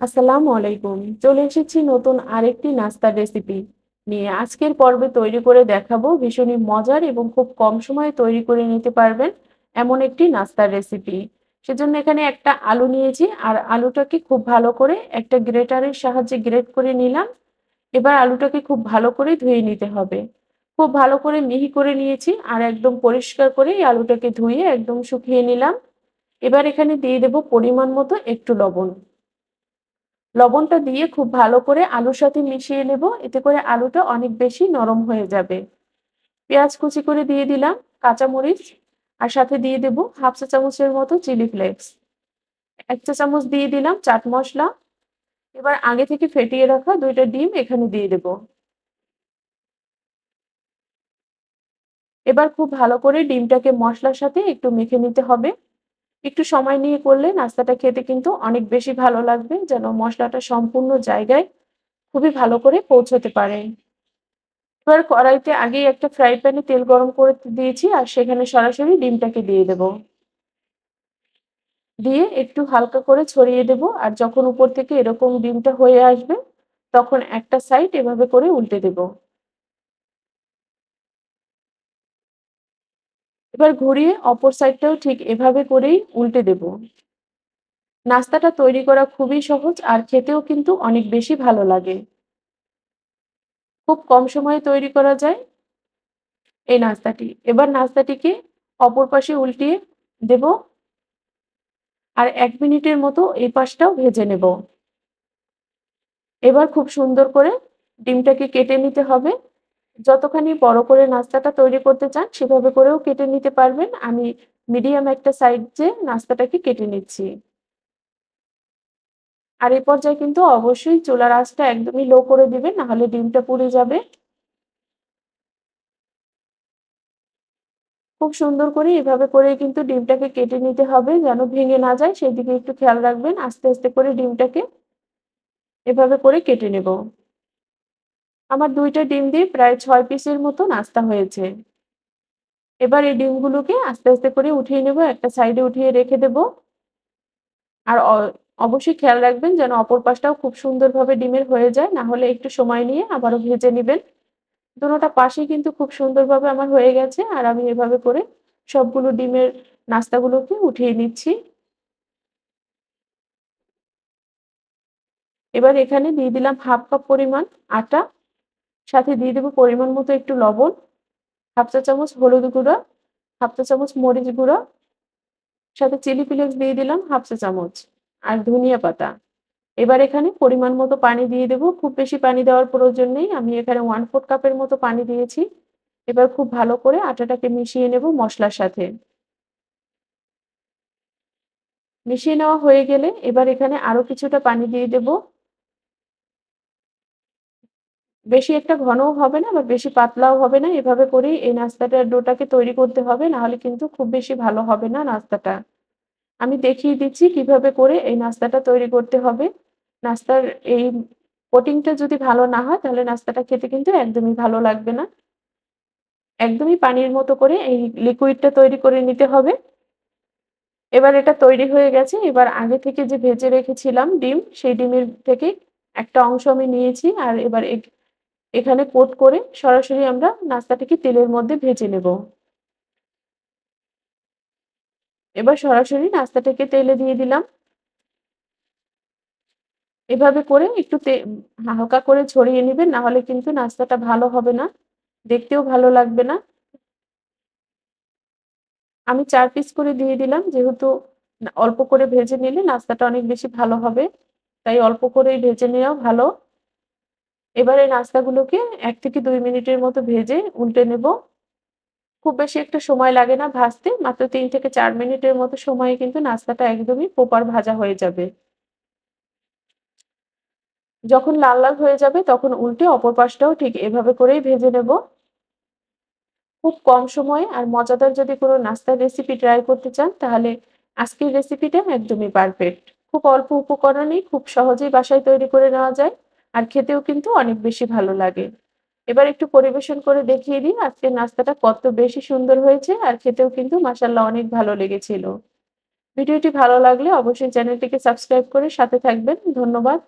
আসসালামু আলাইকুম। চলে এসেছি নতুন আরেকটি নাস্তার রেসিপি নিয়ে। আজকের পর্বে তৈরি করে দেখাবো ভীষণই মজার এবং খুব কম সময়ে তৈরি করে নিতে পারবেন এমন একটি নাস্তার রেসিপি সেজন্য এখানে একটা আলু নিয়েছি আর আলুটাকে খুব ভালো করে একটা গ্রেটারের সাহায্যে গ্রেট করে নিলাম। এবার আলুটাকে খুব ভালো করে ধুয়ে নিতে হবে। খুব ভালো করে মিহি করে নিয়েছি আর একদম পরিষ্কার করে এই আলুটাকে ধুয়ে একদম শুকিয়ে নিলাম। এবার এখানে দিয়ে দেব পরিমাণ মতো একটু লবণ। লবণটা দিয়ে খুব ভালো করে আলুর সাথে মিশিয়ে নেব। এতে করে আলুটা অনেক বেশি নরম হয়ে যাবে। পেঁয়াজ কুচি করে দিয়ে দিলাম কাঁচামরিচ আর সাথে দিয়ে দেব হাফ চা চামচের মতো চিলি ফ্লেক্স। এক চা চামচ দিয়ে দিলাম চাট মশলা। এবার আগে থেকে ফেটিয়ে রাখা দুইটা ডিম এখানে দিয়ে দেব। এবার খুব ভালো করে ডিমটাকে মশলার সাথে একটু মেখে নিতে হবে। একটু সময় নিয়ে করলে নাস্তাটা খেতে কিন্তু অনেক বেশি ভালো লাগবে, যেন মশলাটা সম্পূর্ণ জায়গায় খুবই ভালো করে পৌঁছতে পারে। এবার কড়াইতে আগেই একটা ফ্রাই প্যানে তেল গরম করে দিয়েছি, আর সেখানে সরাসরি ডিমটাকে দিয়ে দেব। দিয়ে একটু হালকা করে ছড়িয়ে দেব, আর যখন উপর থেকে এরকম ডিমটা হয়ে আসবে, তখন একটা সাইড এভাবে করে উল্টে দেব। এবার ঘুরিয়ে অপর সাইডটাও ঠিক এভাবে করেই উল্টে দেব। নাস্তাটা তৈরি করা খুবই সহজ আর খেতেও কিন্তু অনেক বেশি ভালো লাগে। খুব কম সময়ে তৈরি করা যায় এই নাস্তাটি। এবার নাস্তাটিকে অপর পাশে উল্টিয়ে দেব আর এক মিনিটের মতো এই পাশটাও ভেজে নেব। এবার খুব সুন্দর করে ডিমটাকে কেটে নিতে হবে। যতখানি বড় করে নাস্তাটা তৈরি করতে চান, সেভাবে করেও কেটে নিতে পারবেন। আমি মিডিয়াম একটা সাইজে নাস্তাটাকে কেটে নিচ্ছি। আর এই পর্যায়ে কিন্তু অবশ্যই চুলার আঁচটা একদমই লো করে দিবেন, নাহলে ডিমটা পুড়ে যাবে। খুব সুন্দর করে এভাবে করে কিন্তু ডিমটাকে কেটে নিতে হবে, যেন ভেঙে না যায়। সেদিকে একটু খেয়াল রাখবেন, আস্তে আস্তে করে ডিমটাকে এভাবে করে কেটে নেব। আমার দুইটা ডিম দিয়ে প্রায় ছয় পিসের মতো নাস্তা হয়েছে। এবার এই ডিমগুলোকে আস্তে আস্তে করে উঠিয়ে নেব, একটা সাইডে উঠিয়ে রেখে দেব। আর অবশ্যই খেয়াল রাখবেন যেন অপর পাশটাও খুব সুন্দরভাবে ডিমের হয়ে যায়, না হলে একটু সময় নিয়ে আবারও ভেজে নেবেন। দুটোটা পাশেই কিন্তু খুব সুন্দরভাবে আমার হয়ে গেছে, আর আমি এভাবে করে সবগুলো ডিমের নাস্তাগুলোকে উঠিয়ে নিচ্ছি। এবার এখানে দিয়ে দিলাম হাফ কাপ পরিমাণ আটা। সাথে দিয়ে দেবো পরিমাণ মতো একটু লবণ, হাফ চা চামচ হলুদ গুঁড়া, হাফ চা চামচ মরিচ গুঁড়া, সাথে চিলি ফ্লেক্স দিয়ে দিলাম হাফ চা চামচ আর ধনিয়া পাতা। এবার এখানে পরিমাণ মতো পানি দিয়ে দেব, খুব বেশি পানি দেওয়ার প্রয়োজন নেই, আমি এখানে ওয়ান ফোর্থ কাপের মতো পানি দিয়েছি। এবার খুব ভালো করে আটাটাকে মিশিয়ে নেব মশলার সাথে। মিশিয়ে নেওয়া হয়ে গেলে এবার এখানে আরও কিছুটা পানি দিয়ে দেব। বেশি একটা ঘনও হবে না আবার বেশি পাতলাও হবে না। এভাবে করেই এই নাস্তাটার ডোটাকে তৈরি করতে হবে, নাহলে কিন্তু খুব বেশি ভালো হবে না নাস্তাটা। আমি দেখিয়ে দিচ্ছি কীভাবে করে এই নাস্তাটা তৈরি করতে হবে। নাস্তার এই কোটিংটা যদি ভালো না হয়, তাহলে নাস্তাটা খেতে কিন্তু একদমই ভালো লাগবে না। একদমই পানির মতো করে এই লিকুইডটা তৈরি করে নিতে হবে। এবার এটা তৈরি হয়ে গেছে। এবার আগে থেকে যে ভেজে রেখেছিলাম ডিম, সেই ডিমের থেকে একটা অংশ আমি নিয়েছি। আর এবার এখানে কোট করে সরাসরি আমরা নাস্তাটিকে তেলের মধ্যে ভেজে নেব। এবার সরাসরি নাস্তাটাকে তেলে দিয়ে দিলাম। এভাবে করে একটু হালকা করে ছড়িয়ে নেবেন, না হলে কিন্তু নাস্তাটা ভালো হবে না, দেখতেও ভালো লাগবে না। আমি চার পিস করে দিয়ে দিলাম, যেহেতু অল্প করে ভেজে নিলে নাস্তাটা অনেক বেশি ভালো হবে, তাই অল্প করে ভেজে নেওয়া ভালো। এবারে নাস্তাগুলোকে এক থেকে দুই মিনিটের মতো ভেজে উল্টে নেব। খুব বেশি একটা সময় লাগে না ভাজতে, মাত্র তিন থেকে চার মিনিটের মতো সময়ে কিন্তু নাস্তাটা একদমই পোপার ভাজা হয়ে যাবে। যখন লাল লাল হয়ে যাবে তখন উল্টে অপর পাশটাও ঠিক এভাবে করেই ভেজে নেব। খুব কম সময়ে আর মজাদার যদি কোনো নাস্তার রেসিপি ট্রাই করতে চান তাহলে আজকের রেসিপিটা একদমই পারফেক্ট খুব অল্প উপকরণেই খুব সহজেই বাসায় তৈরি করে নেওয়া যায়। আর খেতেও কিন্তু অনেক বেশি ভালো লাগে। এবার একটু পরিবেশন করে দেখিয়ে দিন আজকের নাস্তাটা কত বেশি সুন্দর হয়েছে আর খেতেও কিন্তু মাসাল্লাহ অনেক ভালো লেগেছিল। ভিডিওটি ভালো লাগলে অবশ্যই চ্যানেলটিকে সাবস্ক্রাইব করে সাথে থাকবেন। ধন্যবাদ।